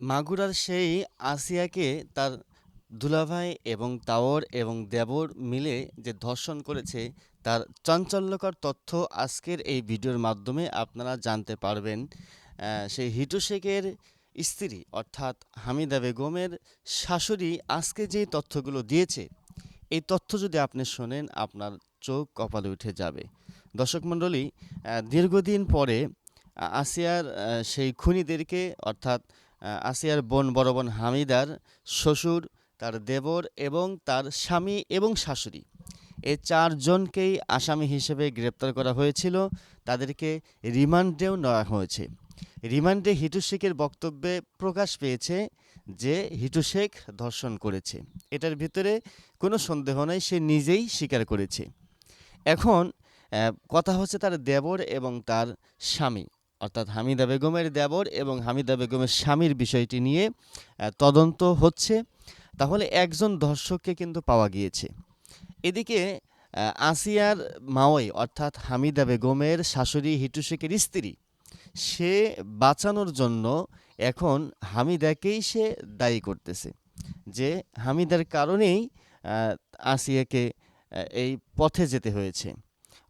মাগুরার সেই আসিয়াকে তার দুলাভাই এবং তাওর এবং দেবর মিলে যে ধর্ষণ করেছে, তার চাঞ্চল্যকর তথ্য আজকের এই ভিডিওর মাধ্যমে আপনারা জানতে পারবেন। সেই হিটু শেখের স্ত্রী অর্থাৎ হামিদা বেগমের শাশুড়ি আজকে যেই তথ্যগুলো দিয়েছে, এই তথ্য যদি আপনি শোনেন, আপনার চোখ কপালে উঠে যাবে। দর্শক মণ্ডলী দীর্ঘদিন পরে আসিয়ার সেই খুনিদেরকে অর্থাৎ আসিয়ার বোন বড় বোন হামিদার, শ্বশুর, তার দেবর এবং তার স্বামী এবং শাশুড়ি। এই চারজনকেই আসামি হিসেবে গ্রেপ্তার করা হয়েছিল। তাদেরকে রিমান্ডেও নেওয়া হয়েছে। রিমান্ডে হিটু শেখের বক্তব্যে প্রকাশ পেয়েছে যে হিটু শেখ ধর্ষণ করেছে। এটার ভিতরে কোনো সন্দেহ নাই, সে নিজেই স্বীকার করেছে। এখন কথা হচ্ছে তার দেবর এবং তার স্বামী। অর্থাৎ হামিদা বেগমের দেবর এবং হামিদা বেগমের স্বামীর বিষয়টি নিয়ে তদন্ত হচ্ছে। তাহলে একজন ধর্ষককে কিন্তু পাওয়া গিয়েছে। এদিকে আসিয়ার মাওয়াই অর্থাৎ হামিদা বেগমের শাশুড়ি হিটু শেখের স্ত্রী, সে বাঁচানোর জন্য এখন হামিদাকেই সে দায়ী করতেছে। যে হামিদার কারণেই আসিয়াকে এই পথে যেতে হয়েছে।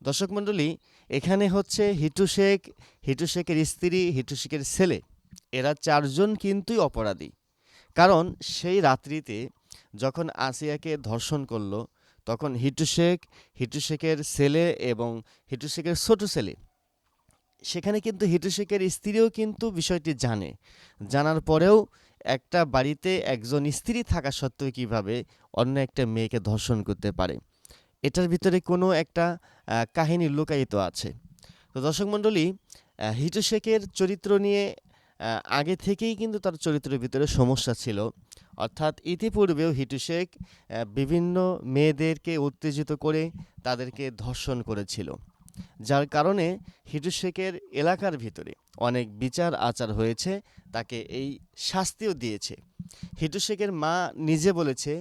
দর্শক মণ্ডলী এখানে হচ্ছে হিটু শেখ, হিটু শেখের স্ত্রী, হিটু শেখের ছেলে। এরা চারজন কিন্তুই অপরাধী। কারণ সেই রাত্রিতে যখন আসিয়াকে ধর্ষণ করল, তখন হিটু শেখ, হিটু শেখের ছেলে এবং হিটু শেখের ছোট ছেলে। সেখানে কিন্তু হিটু শেখের স্ত্রীও কিন্তু বিষয়টি জানে। জানার পরেও একটা বাড়িতে একজন স্ত্রী থাকা সত্ত্বেও কীভাবে অন্য একটা মেয়েকে ধর্ষণ করতে পারে। এটার ভিতরে কোনো একটা কাহিনী লুকায়িত আছে। তো দর্শক মণ্ডলী হিটু শেখের চরিত্র নিয়ে আগে থেকেই কিন্তু তার চরিত্রের ভিতরে সমস্যা ছিল। অর্থাৎ ইতিপূর্বেও হিটু শেখ বিভিন্ন মেয়েদেরকে উত্তেজিত করে তাদেরকে ধর্ষণ করেছিল। যার কারণে হিটু শেখের এলাকার ভিতরে অনেক বিচার আচার হয়েছে, তাকে এই শাস্তিও দিয়েছে। হিটু শেখের মা নিজে বলেছে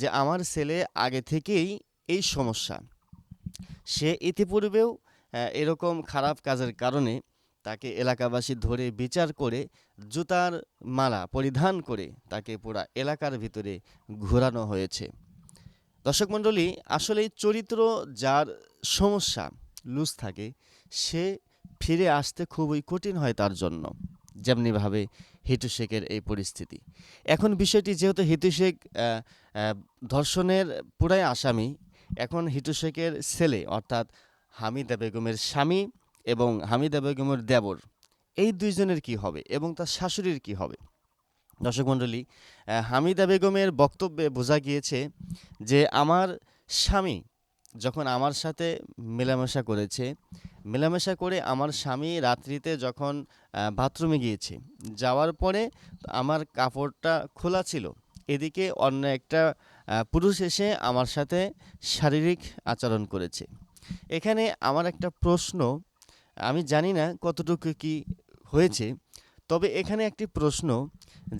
যে, আমার ছেলে আগে থেকেই এই সমস্যা। সে ইতিপূর্বেও এরকম খারাপ কাজের কারণে তাকে এলাকাবাসী ধরে বিচার করে জুতার মালা পরিধান করে তাকে পুরা এলাকার ভিতরে ঘোরানো হয়েছে। দর্শক মণ্ডলী, আসলে চরিত্র যার সমস্যা লুজ থাকে, সে ফিরে আসতে খুবই কঠিন হয় তার জন্য, যেমনিভাবে হিটু শেখের এই পরিস্থিতি। এখন বিষয়টি যেহেতু হিটু শেখ ধর্ষণের পুরাই আসামি এখন হিটু শেখের ছেলে, অর্থাৎ হামিদা বেগমের স্বামী এবং হামিদা বেগমের দেবর। এই দুইজনের কি হবে এবং তার শাশুড়ির কি হবে? দর্শক মণ্ডলী হামিদা বেগমের বক্তব্যে বোঝা গিয়েছে যে আমার স্বামী যখন আমার সাথে মেলামেশা করেছে, মেলামেশা করে আমার স্বামী রাত্রিতে যখন বাথরুমে গিয়েছে, যাওয়ার পরে আমার কাপড়টা খোলা ছিল। এদিকে অন্য একটা পুরুষ এসে আমার সাথে শারীরিক আচরণ করেছে। এখানে আমার একটা প্রশ্ন, আমি জানি না কতটুকু কি হয়েছে, তবে এখানে একটি প্রশ্ন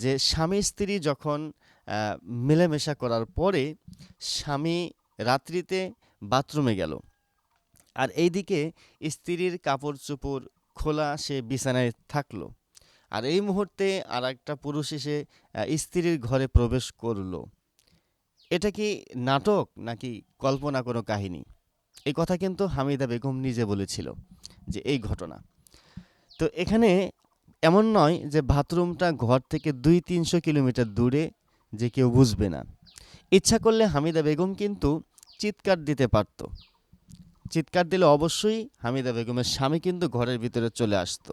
যে স্বামী স্ত্রী যখন মেলামেশা করার পরে স্বামী রাত্রিতে বাথরুমে গেল আর এইদিকে স্ত্রীর কাপড় চোপড় খোলা, সে বিছানায় থাকল আর এই মুহূর্তে আর একটা পুরুষ এসে স্ত্রীর ঘরে প্রবেশ করল। এটা কি নাটক নাকি কল্পনা কোনো কাহিনী? এই কথা কিন্তু হামিদা বেগম নিজে বলেছিল যে এই ঘটনা। তো এখানে এমন নয় যে বাথরুমটা ঘর থেকে দুই তিনশো কিলোমিটার দূরে যে কেউ বুঝবে না। ইচ্ছা করলে হামিদা বেগম কিন্তু চিৎকার দিতে পারত। চিৎকার দিলে অবশ্যই হামিদা বেগমের স্বামী কিন্তু ঘরের ভিতরে চলে আসতো।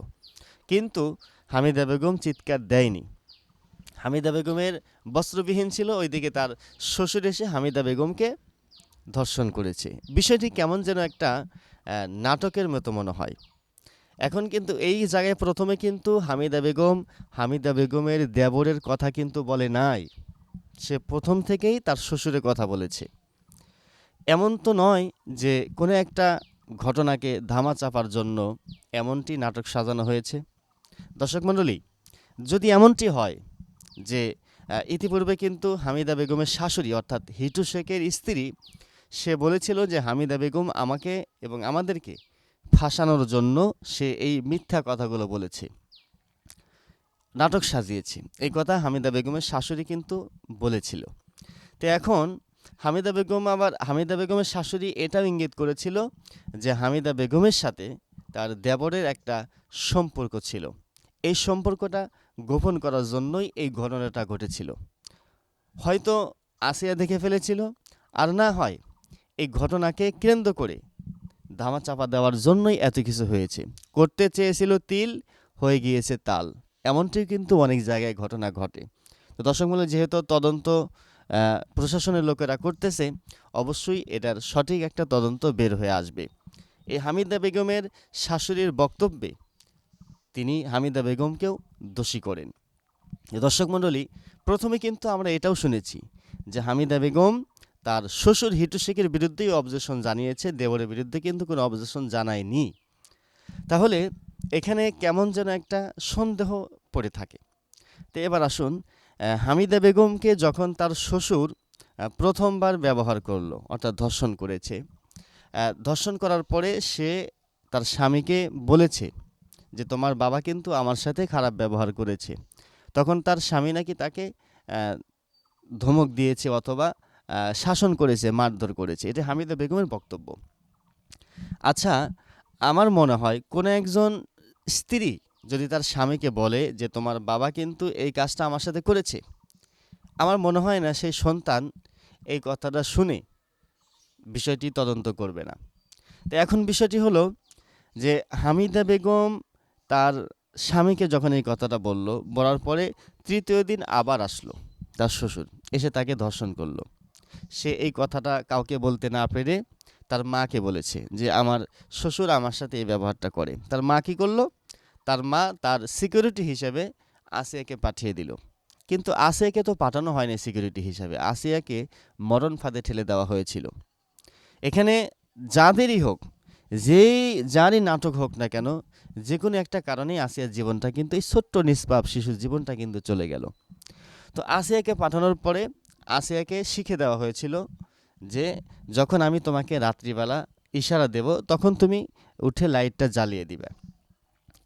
কিন্তু হামিদা বেগম চিৎকার দেয়নি। হামিদা বেগমের বস্ত্রবিহীন ছিল, ওইদিকে তার শ্বশুর এসে হামিদা বেগমকে ধর্ষণ করেছে। বিষয়টি কেমন যেন একটা নাটকের মতো মনে হয়। এখন কিন্তু এই জায়গায় প্রথমে কিন্তু হামিদা বেগম, হামিদা বেগমের দেবরের কথা কিন্তু বলে নাই। সে প্রথম থেকেই তার শ্বশুরের কথা বলেছে। এমন তো নয় যে কোনো একটা ঘটনাকে ধামা চাপার জন্য এমনটি নাটক সাজানো হয়েছে। দর্শক মণ্ডলী, যদি এমনটি হয় যে ইতিপূর্বে কিন্তু হামিদা বেগমের শাশুড়ি অর্থাৎ হিটু শেখের স্ত্রী, সে বলেছিল যে হামিদা বেগম আমাকে এবং আমাদেরকে ফাঁসানোর জন্য সে এই মিথ্যা কথাগুলো বলেছে। নাটক সাজিয়েছে। এই কথা হামিদা বেগমের শাশুড়ি কিন্তু বলেছিল। তো এখন হামিদা বেগম আবার, হামিদা বেগমের শাশুড়ি এটাও ইঙ্গিত করেছিল যে হামিদা বেগমের সাথে তার দেবরের একটা সম্পর্ক ছিল। এই সম্পর্কটা গোপন করার জন্যই এই ঘটনাটা ঘটেছিল। হয়তো আসিয়া দেখে ফেলেছিল, আর না হয় এই ঘটনাকে কেন্দ্র করে ধামা চাপা দেওয়ার জন্যই এত কিছু হয়েছে। করতে চেয়েছিল তিল, হয়ে গিয়েছে তাল। এমনটি কিন্তু অনেক জায়গায় ঘটনা ঘটে। তো দর্শক মূল্য যেহেতু তদন্ত প্রশাসনের লোকেরা করতেছে, অবশ্যই এটার সঠিক একটা তদন্ত বের হয়ে আসবে। এই হামিদা বেগমের শাশুড়ির বক্তব্যে তিনি হামিদা বেগমকেও দোষী করেন। দর্শক মণ্ডলী, প্রথমে কিন্তু আমরা এটাও শুনেছি যে হামিদা বেগম তার শ্বশুর হিটু শেখের বিরুদ্ধেই অবজেশন জানিয়েছে দেবরের বিরুদ্ধে কিন্তু কোনো অবজেশন জানায়নি। তাহলে এখানে কেমন যেন একটা সন্দেহ পড়ে থাকে। তো এবার আসুন হামিদা বেগমকে যখন তার শ্বশুর প্রথমবার ব্যবহার করল, অর্থাৎ ধর্ষণ করেছে ধর্ষণ করার পরে সে তার স্বামীকে বলেছে যে তোমার বাবা কিন্তু আমার সাথে খারাপ ব্যবহার করেছে। তখন তার স্বামী নাকি তাকে ধমক দিয়েছে অথবা শাসন করেছে, মারধর করেছে। এটা হামিদা বেগমের বক্তব্য। আচ্ছা আমার মনে হয় কোনো একজন স্ত্রী যদি তার স্বামীকে বলে যে তোমার বাবা কিন্তু এই কাজটা আমার সাথে করেছে, আমার মনে হয় না সেই সন্তান এই কথাটা শুনে বিষয়টি তদন্ত করবে না। তো এখন বিষয়টি হলো যে হামিদা বেগম তার স্বামীকে যখন এই কথাটা বলল, বলার পরে তৃতীয় দিন আবার আসলো তার শ্বশুর। এসে তাকে ধর্ষণ করল। সে এই কথাটা কাউকে বলতে না পেরে তার মাকে বলেছে যে, আমার শ্বশুর আমার সাথে এই ব্যবহারটা করে। তার মা কী করল? তার মা তার সিকিউরিটি হিসেবে আসিয়াকে পাঠিয়ে দিল। কিন্তু আসিয়াকে তো পাঠানো হয়নি সিকিউরিটি হিসাবে। আসিয়াকে মরণ ফাঁদে ঠেলে দেওয়া হয়েছিল। এখানে যাদেরই হোক, যেই যারই নাটক হোক না কেন যে কোনো একটা কারণেই আসিয়ার জীবনটা কিন্তু এই ছোট্ট নিষ্পাপ শিশুর জীবনটা কিন্তু চলে গেল। তো আসিয়াকে পাঠানোর পরে আসিয়াকে শিখে দেওয়া হয়েছিল যে যখন আমি তোমাকে রাত্রিবেলা ইশারা দেব, তখন তুমি উঠে লাইটটা জ্বালিয়ে দিবে।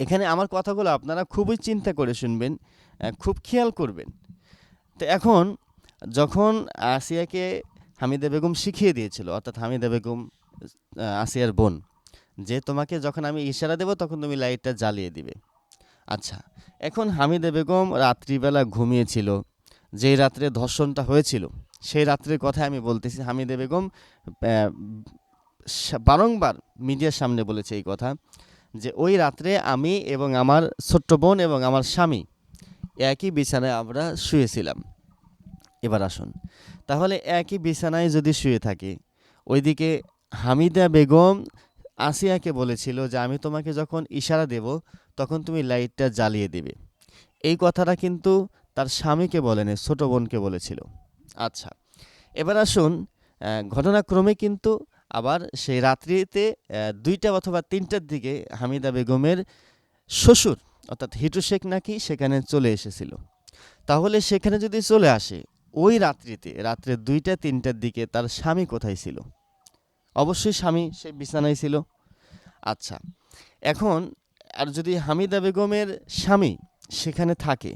এখানে আমার কথাগুলো আপনারা খুবই চিন্তা করে শুনবেন খুব খেয়াল করবেন। তো এখন যখন আসিয়াকে হামিদা বেগম শিখিয়ে দিয়েছিল, অর্থাৎ হামিদা বেগম আসিয়ার বোন যে তোমাকে যখন আমি ইশারা দেব, তখন তুমি লাইটটা জ্বালিয়ে দিবে। আচ্ছা এখন হামিদা বেগম রাত্রিবেলা ঘুমিয়েছিল। যেই রাত্রে ধর্ষণটা হয়েছিল, সেই রাত্রের কথা আমি বলতেছি। হামিদা বেগম বারংবার মিডিয়ার সামনে বলেছে এই কথা যে, ওই রাত্রে আমি এবং আমার ছোট্ট বোন এবং আমার স্বামী একই বিছানায় আমরা শুয়েছিলাম। এবার আসুন, তাহলে একই বিছানায় যদি শুয়ে থাকে, ওইদিকে হামিদা বেগম আসিয়াকে বলেছিল যে, আমি তোমাকে যখন ইশারা দেব, তখন তুমি লাইটটা জ্বালিয়ে দেবে। এই কথাটা কিন্তু তার স্বামীকে বলেনি, ছোট বোনকে বলেছিল। আচ্ছা এবার আসুন ঘটনাক্রমে কিন্তু আবার সেই রাত্রিতে দুইটা অথবা তিনটার দিকে হামিদা বেগমের শ্বশুর, অর্থাৎ হিটু শেখ নাকি সেখানে চলে এসেছিল। তাহলে সেখানে যদি চলে আসে, ওই রাত্রিতে, রাত্রে দুইটা, তিনটার দিকে তার স্বামী কোথায় ছিল? অবশ্যই স্বামী, সে বিছানায় ছিল। আচ্ছা এখন আর যদি হামিদা বেগমের স্বামী সেখানে থাকে,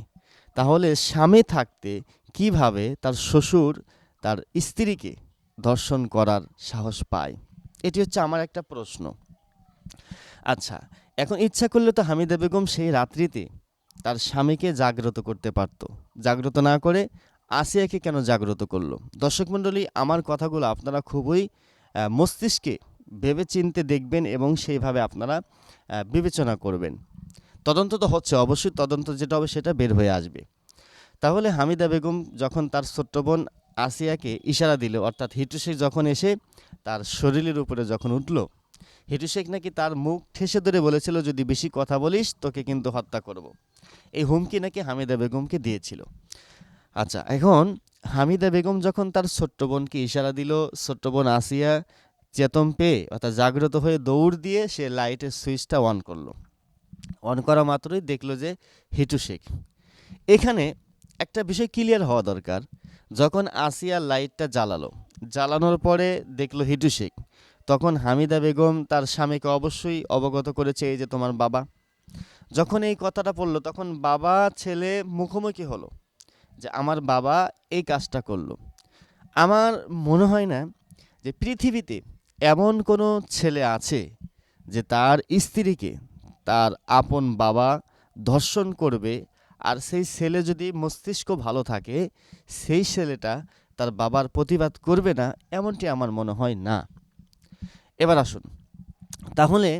তাহলে স্বামী থাকতে কীভাবে তার শ্বশুর, তার স্ত্রীকে ধর্ষণ করার সাহস পায়? এটি হচ্ছে আমার একটা প্রশ্ন। আচ্ছা এখন ইচ্ছা করলে তো হামিদা বেগম সেই রাত্রিতে তার স্বামীকে জাগ্রত করতে পারত। জাগ্রত না করে আসিয়াকে কেন জাগ্রত করল? দর্শক মণ্ডলী, আমার কথাগুলো আপনারা খুবই মস্তিষ্কে ভেবে চিনতে দেখবেন এবং সেইভাবে আপনারা বিবেচনা করবেন। তদন্ত তো হচ্ছে, অবশ্যই তদন্ত যেটা হবে সেটা বের হয়ে আসবে। তাহলে হামিদা বেগম যখন তার ছোট্ট বোন আসিয়াকে ইশারা দিল, অর্থাৎ হিটু শেখ যখন এসে তার শরীরের উপরে যখন উঠল, হিটু শেখ নাকি তার মুখ ঠেসে ধরে বলেছিল, যদি বেশি কথা বলিস, তোকে কিন্তু হত্যা করব। এই হুমকি নাকি হামিদা বেগমকে দিয়েছিল। আচ্ছা এখন হামিদা বেগম যখন তার ছোট্ট বোনকে ইশারা দিল, ছোট্ট বোন আসিয়া চেতন পেয়ে অর্থাৎ জাগ্রত হয়ে দৌড় দিয়ে সে লাইটের সুইচটা অন করল। অন করা মাত্রই দেখল যে হিটু শেখ। এখানে একটা বিষয় ক্লিয়ার হওয়া দরকার। যখন আসিয়া লাইটটা জ্বালালো, জ্বালানোর পরে দেখল হিটু শেখ। তখন হামিদা বেগম তার স্বামীকে অবশ্যই অবগত করেছে এই যে তোমার বাবা। যখন এই কথাটা পড়ল তখন বাবা, ছেলে মুখোমুখি হলো। যে আমার বাবা এই কাজটা করল। আমার মনে হয় না যে পৃথিবীতে এমন কোনো ছেলে আছে যে তার স্ত্রীকে তার আপন বাবা ধর্ষণ করবে আর সেই ছেলে যদি মস্তিষ্ক ভালো থাকে, সেই ছেলেটা তার বাবার প্রতিবাদ করবে না, এমনটি আমার মনে হয় না। এবার আসুন। তাহলে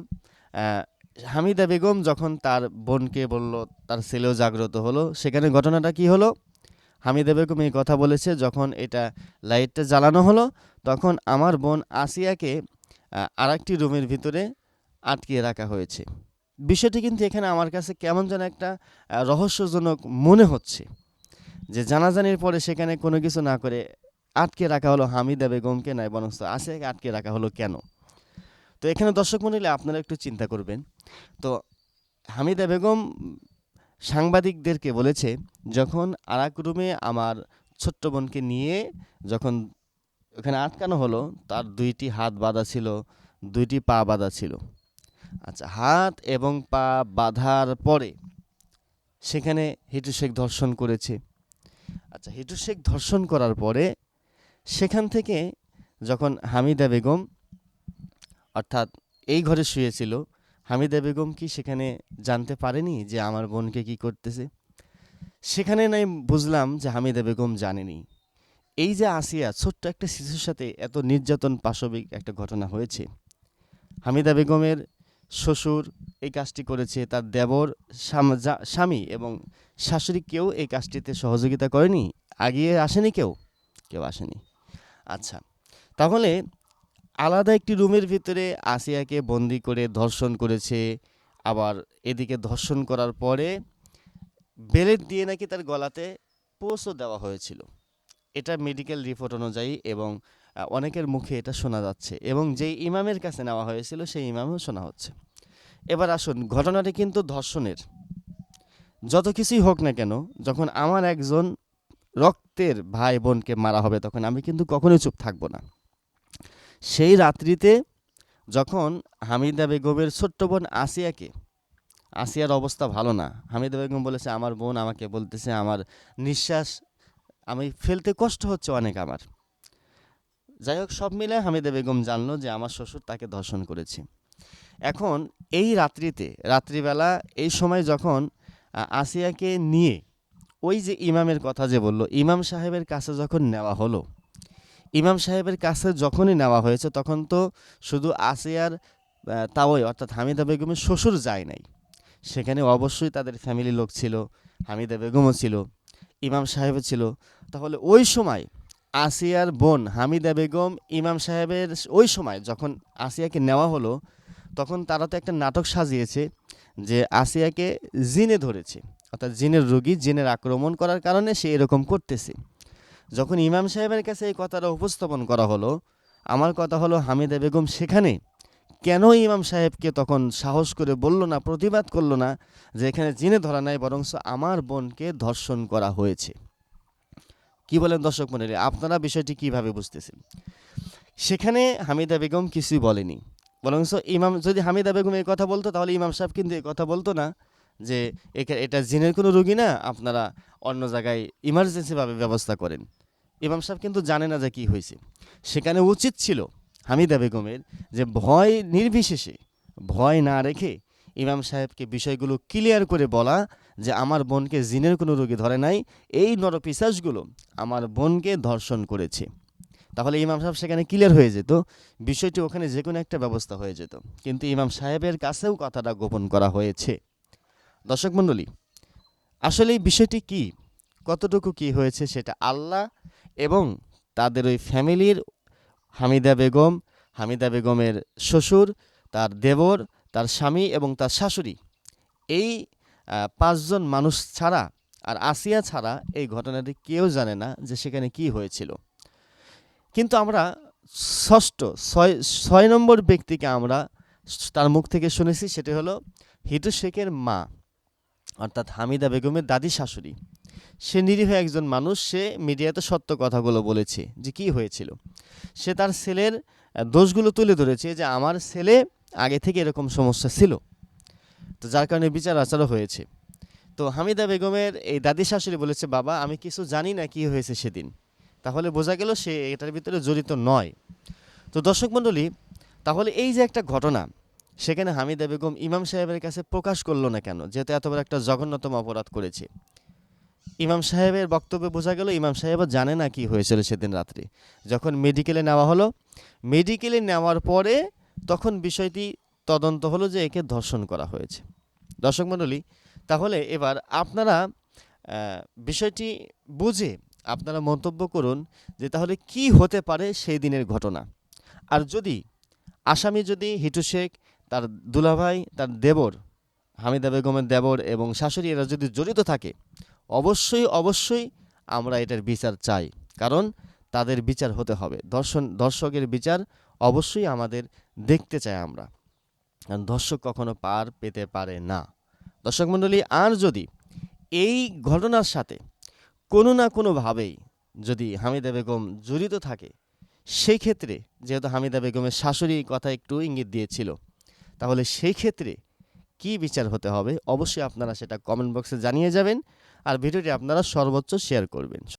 হামিদা বেগম যখন তার বোনকে বলল, তার ছেলেও জাগ্রত হলো, সেখানে ঘটনাটা কি হলো? হামিদা বেগম এই কথা বলেছে যখন এটা লাইটটা জ্বালানো হলো, তখন আমার বোন আসিয়াকে আর একটি রুমের ভিতরে আটকিয়ে রাখা হয়েছে। বিষয়টি কিন্তু এখানে আমার কাছে কেমন যেন একটা রহস্যজনক মনে হচ্ছে যে জানাজানির পরে সেখানে কোনো কিছু না করে আটকে রাখা হলো হামিদা বেগমকে, নয় বরং আসিয়াকে আটকে রাখা হলো কেন? তো এখানে দর্শক মন্ডলী আপনারা একটু চিন্তা করবেন। তো হামিদা বেগম সাংবাদিকদেরকে বলেছে, যখন আর এক রুমে আমার ছোট্ট বোনকে নিয়ে যখন ওখানে আটকানো হলো, তার দুইটি হাত বাঁধা ছিল, দুইটি পা বাঁধা ছিল। আচ্ছা হাত এবং পা বাঁধার পরে সেখানে হিটু শেখ ধর্ষণ করেছে। আচ্ছা হিটু শেখ ধর্ষণ করার পরে সেখান থেকে যখন হামিদা বেগম অর্থাৎ এই ঘরে শুয়েছিল হামিদা বেগম কি সেখানে জানতে পারেনি যে আমার বোনকে কি করতেছে? সেখানে নাই বুঝলাম যে হামিদা বেগম জানেনি। এই যে আসিয়া ছোট্ট একটা শিশুর সাথে এত নির্যাতন পাশবিক একটা ঘটনা হয়েছে। হামিদা বেগমের শ্বশুর এই কাজটি করেছে, তার দেবর স্বামী এবং শাশুড়ি কেউ এই কাজটিতে সহযোগিতা করেনি? আগিয়ে আসেনি কেউ? কেউ আসেনি। আচ্ছা তাহলে আলাদা একটি রুমের ভিতরে আসিয়াকে বন্দি করে ধর্ষণ করেছে। আবার এদিকে ধর্ষণ করার পরে বেলেট দিয়ে নাকি তার গলাতে পোস্টও দেওয়া হয়েছিল। এটা মেডিকেল রিপোর্ট অনুযায়ী এবং অনেকের মুখে এটা শোনা যাচ্ছে এবং যেই ইমামের কাছে নেওয়া হয়েছিল সেই ইমামও শোনা হচ্ছে। এবার আসুন, ঘটনাটি কিন্তু ধর্ষণের। যত কিছুই হোক না কেন, যখন আমার একজন রক্তের ভাই বোনকে মারা হবে তখন আমি কিন্তু কখনোই চুপ থাকব না। সেই রাত্রিতে যখন হামিদা বেগমের ছোট্ট বোন আসিয়াকে, আসিয়ার অবস্থা ভালো না, হামিদা বেগম বলেছে, আমার বোন আমাকে বলতেছে, আমার নিঃশ্বাস, আমি ফেলতে কষ্ট হচ্ছে অনেক আমার। যাই হোক, সব মিলে হামিদা বেগম জানলো যে আমার শ্বশুর তাকে ধর্ষণ করেছে। এখন এই রাত্রিতে, রাত্রিবেলা এই সময় যখন আসিয়াকে নিয়ে ওই যে ইমামের কথা যে বলল, ইমাম সাহেবের কাছে যখন নেওয়া হলো ইমাম সাহেবের কাছে যখনই নেওয়া হয়েছে, তখন তো শুধু আসিয়ার তাওই অর্থাৎ হামিদা বেগমের শ্বশুর যায় নাই। সেখানে অবশ্যই তাদের ফ্যামিলি লোক ছিল, হামিদা বেগমও ছিল, ইমাম সাহেবও ছিল। তাহলে ওই সময় আসিয়ার বোন হামিদা বেগম, ইমাম সাহেবের ওই সময় যখন আসিয়াকে নেওয়া হলো, তখন তারা তো একটা নাটক সাজিয়েছে যে আসিয়াকে জিনে ধরেছে। অর্থাৎ জিনের রোগী জিনের আক্রমণ করার কারণে সে এরকম করতেছে। যখন ইমাম সাহেবের কাছে এই কথাটা উপস্থাপন করা হলো, আমার কথা হলো, হামিদা বেগম সেখানে? কেন ইমাম সাহেবকে তখন সাহস করে বলল না, প্রতিবাদ করল না যে এখানে জিনে ধরা নাই বরং আমার বোনকে ধর্ষণ করা হয়েছে? কি বলেন দর্শক মনে আপনারা বিষয়টি কীভাবে বুঝতেছেন? সেখানে হামিদা বেগম কিছুই বলেনি। বরং ইমাম, যদি হামিদা বেগম এই কথা বলতো, তাহলে ইমাম সাহেব কিন্তু এই কথা বলতো না। যে এটা জিনের কোনো রোগী না, আপনারা অন্য জায়গায় ইমার্জেন্সিভাবে ব্যবস্থা করেন। ইমাম সাহেব কিন্তু জানে না যে কি হয়েছে। সেখানে উচিত ছিল হামিদা বেগমের যে ভয় নির্বিশেষে, ভয় না রেখে ইমাম সাহেবকে বিষয়গুলো ক্লিয়ার করে বলা যে আমার বোনকে জিনের কোনো রোগী ধরে নাই, এই নরপিসাসগুলো আমার বোনকে ধর্ষণ করেছে। তাহলে ইমাম সাহেব সেখানে ক্লিয়ার হয়ে যেত, বিষয়টি ওখানে যে কোনো একটা ব্যবস্থা হয়ে যেত। কিন্তু ইমাম সাহেবের কাছেও কথাটা গোপন করা হয়েছে। দর্শক মণ্ডলী, আসলে এই বিষয়টি কি? কতটুকু কি হয়েছে সেটা আল্লাহ এবং তাদের ওই ফ্যামিলির হামিদা বেগম, হামিদা বেগমের শ্বশুর, তার দেবর, তার স্বামী এবং তার শাশুড়ি, এই পাঁচজন মানুষ ছাড়া আর আসিয়া ছাড়া এই ঘটনাটি কেউ জানে না যে সেখানে কি হয়েছিল। কিন্তু আমরা ষষ্ঠ, ছয় ছয় নম্বর ব্যক্তিকে আমরা তার মুখ থেকে শুনেছি, সেটি হলো হিটু শেখের মা। অর্থাৎ হামিদা বেগমের দাদি শাশুড়ি। সে নিরীহ একজন মানুষ, সে মিডিয়াতে সত্য কথাগুলো বলেছে যে কি হয়েছিল। সে তার ছেলের দোষগুলো তুলে ধরেছে যে আমার ছেলে আগে থেকে এরকম সমস্যা ছিল। তো যার কারণে বিচার আচারও হয়েছে। তো হামিদা বেগমের এই দাদি শাশুড়ি বলেছে, বাবা, আমি কিছু জানি না কি হয়েছে সেদিন। তাহলে বোঝা গেল সে এটার ভিতরে জড়িত নয়। তো দর্শক মণ্ডলী, তাহলে এই যে একটা ঘটনা সেখানে হামিদা বেগম ইমাম সাহেবের কাছে প্রকাশ করল না কেন, যেহেতু এত বড় একটা জঘন্যতম অপরাধ করেছে। ইমাম সাহেবের বক্তব্যে বোঝা গেল, ইমাম সাহেবও জানে না কি হয়েছিল সেদিন রাত্রে। যখন মেডিকেলে নেওয়া হলো মেডিকেলে নেওয়ার পরে তখন বিষয়টি তদন্ত হলো যে একে ধর্ষণ করা হয়েছে। দর্শক মণ্ডলী, তাহলে এবার আপনারা বিষয়টি বুঝে আপনারা মন্তব্য করুন যে তাহলে কি হতে পারে সেই দিনের ঘটনা। আর যদি আসামি যদি হিটু শেখ তার দুলাভাই, তার দেবর, হামিদা বেগমের দেবর এবং শাশুড়ি এরা যদি জড়িত থাকে, অবশ্যই অবশ্যই আমরা এটার বিচার চাই। কারণ তাদের বিচার হতে হবে। দর্শন, দর্শকের বিচার অবশ্যই আমাদের দেখতে চাই আমরা। কারণ দর্শক কখনো পার পেতে পারে না। দর্শক মণ্ডলী, আর যদি এই ঘটনার সাথে কোনো না কোনোভাবেই যদি হামিদা বেগম জড়িত থাকে, সেই ক্ষেত্রে যেহেতু হামিদা বেগমের শাশুড়ি কথা একটু ইঙ্গিত দিয়েছিল তাহলে সেই ক্ষেত্রে কি বিচার হতে হবে? অবশ্যই আপনারা সেটা কমেন্ট বক্সে জানিয়ে যাবেন। আর ভিডিওটি আপনারা সর্বোচ্চ শেয়ার করবেন।